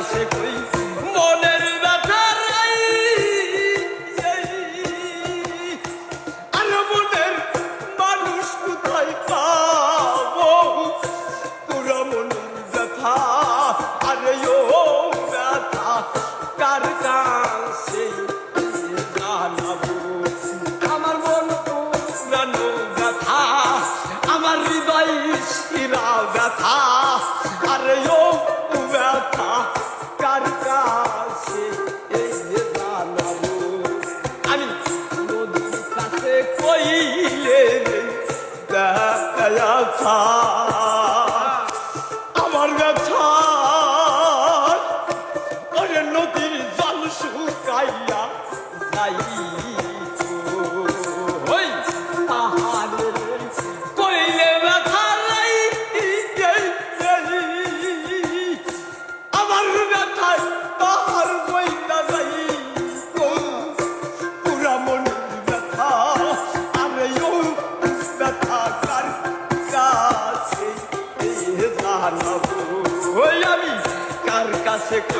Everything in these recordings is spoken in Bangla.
আছে কই? মনের ব্যথা আর মনের মানুষ কোথায় পাবো? তোরা মনের ব্যথা, আরে ও ব্যথা, কার আমার মন পুরানো ব্যথা, আমার হৃদয় শিরা ব্যথা, আরে ও Ah. I said.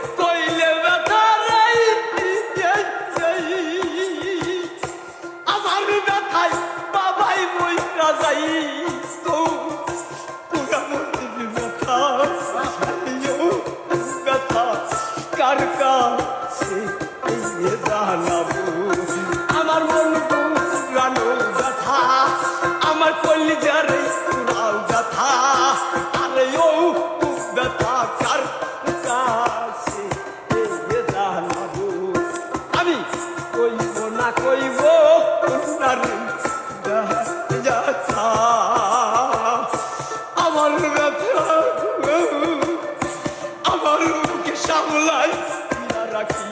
রাখি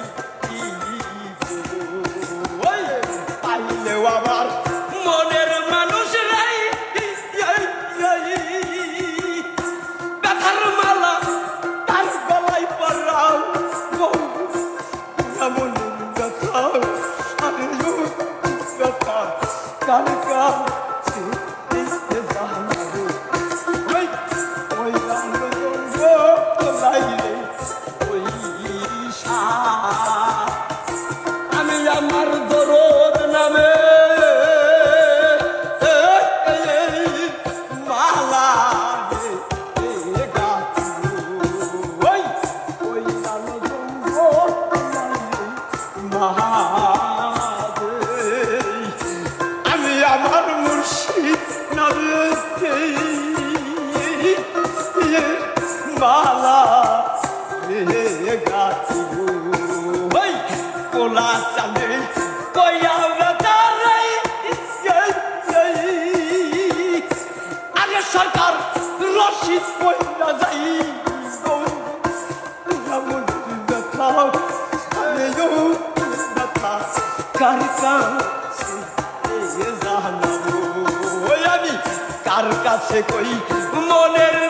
পাইলেও আবার মনের মানুষ রাই ব্যথার মালা তার গলায় পড়াও এমন ব্যথা আরে ব্যথা কাল কাল আমি আমার মুর্শিদ নদীতে মালা গাছিব কোলা চালে কয়া আরে সরকার রশিদ কইরা যাই কাছে কই মনের